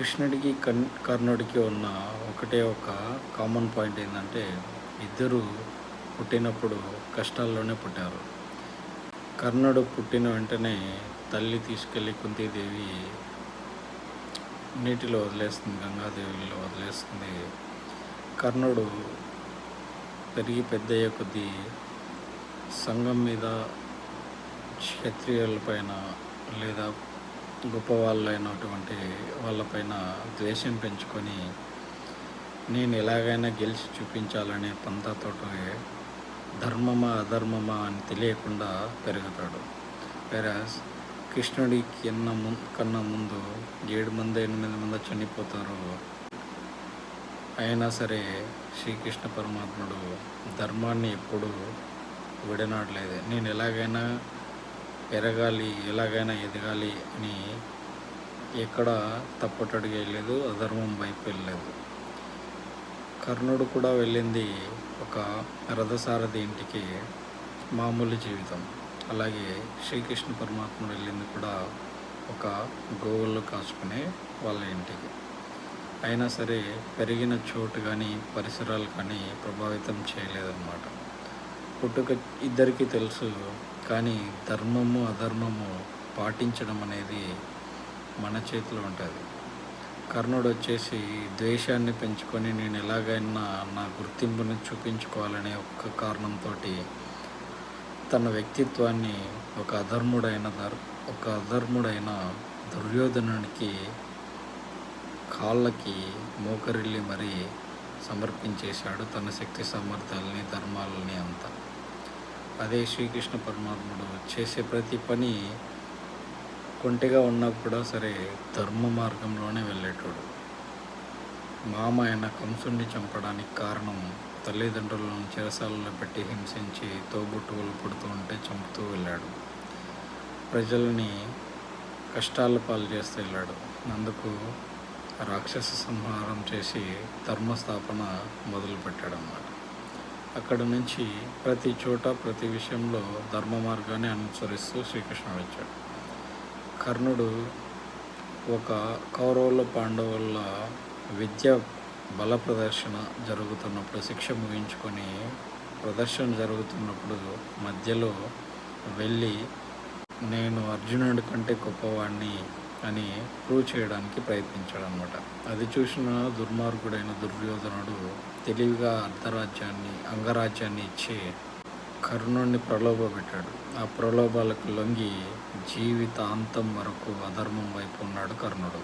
కృష్ణుడికి కన్ కర్ణుడికి ఉన్న ఒకటే ఒక కామన్ పాయింట్ ఏంటంటే ఇద్దరు పుట్టినప్పుడు కష్టాల్లోనే పుట్టారు. కర్ణుడు పుట్టిన వెంటనే తల్లి తీసుకెళ్ళి కుంతీదేవి నీటిలో వదిలేస్తుంది గంగాదేవిలో వదిలేస్తుంది. కర్ణుడు పెరిగి పెద్దయ్యే కొద్దీ సంఘం మీద క్షత్రియుల పైన లేదా గొప్ప అయినటువంటి వాళ్ళపైన ద్వేషం పెంచుకొని నేను ఎలాగైనా గెలిచి చూపించాలనే పంతతోటే ధర్మమా అధర్మమా అని తెలియకుండా పెరుగుతాడు. వెరాజ్ కృష్ణుడి కిన్న ము కన్నా ముందు ఏడు మంది ఎనిమిది మంది చనిపోతారు అయినా సరే శ్రీకృష్ణ పరమాత్ముడు ధర్మాన్ని ఎప్పుడూ విడనాడలేదు. నేను ఎలాగైనా ఎరగాలి ఎలాగైనా ఎదగాలి అని ఎక్కడ తప్పటడుగు వెళ్ళలేదు అధర్మం వైపు వెళ్ళలేదు. కర్ణుడు కూడా వెళ్ళింది ఒక రథసారథి ఇంటికి మామూలు జీవితం. అలాగే శ్రీకృష్ణ పరమాత్ముడు వెళ్ళింది కూడా ఒక గోవులు కాచుకునే వాళ్ళ ఇంటికి. అయినా సరే పెరిగిన చోటు కానీ పరిసరాలు కానీ ప్రభావితం చేయలేదన్నమాట. పుట్టుక ఇద్దరికీ తెలుసు. కానీ ధర్మము అధర్మము పాటించడం అనేది మన చేతిలో ఉంటుంది. కర్ణుడు వచ్చేసి ద్వేషాన్ని పెంచుకొని నేను ఎలాగైనా నా గుర్తింపుని చూపించుకోవాలనే ఒక్క కారణంతో తన వ్యక్తిత్వాన్ని ఒక అధర్ముడైన ధర్ ఒక అధర్ముడైన దుర్యోధనునికి కాళ్ళకి మోకరిల్లి మరీ సమర్పించేశాడు తన శక్తి సామర్థ్యాలని ధర్మాలని అంతా. అదే శ్రీకృష్ణ పరమాత్ముడు చేసే ప్రతి పని కొంటిగా ఉన్నా కూడా సరే ధర్మ మార్గంలోనే వెళ్ళేటోడు. మామ ఆయన కంసుణ్ణి చంపడానికి కారణం తల్లిదండ్రులను చెరసాలలో పెట్టి హింసించి తోబుట్టువులు పుడుతూ ఉంటే చంపుతూ వెళ్ళాడు. ప్రజల్ని కష్టాల పాలు చేస్తూ వెళ్ళాడు. అందుకు రాక్షస సంహారం చేసి ధర్మస్థాపన మొదలుపెట్టాడు అన్నమాట అక్కడ నుంచి ప్రతి చోట ప్రతి విషయంలో ధర్మ మార్గాన్ని అనుసరిస్తూ శ్రీకృష్ణుడు వచ్చాడు. కర్ణుడు ఒక కౌరవుల పాండవుల విద్య బల ప్రదర్శన జరుగుతున్నప్పుడు శిక్ష ముగించుకొని ప్రదర్శన జరుగుతున్నప్పుడు మధ్యలో వెళ్ళి నేను అర్జునుడి కంటే గొప్పవాడిని అని ప్రూవ్ చేయడానికి ప్రయత్నించాడు అనమాట అది చూసిన దుర్మార్గుడైన దుర్యోధనుడు తెలివిగా అర్ధరాజ్యాన్ని అంగరాజ్యాన్ని ఇచ్చి ప్రలోభ ప్రలోభపెట్టాడు. ఆ ప్రలోభాలకు లొంగి జీవితాంతం వరకు అధర్మం వైపు ఉన్నాడు కర్ణుడు.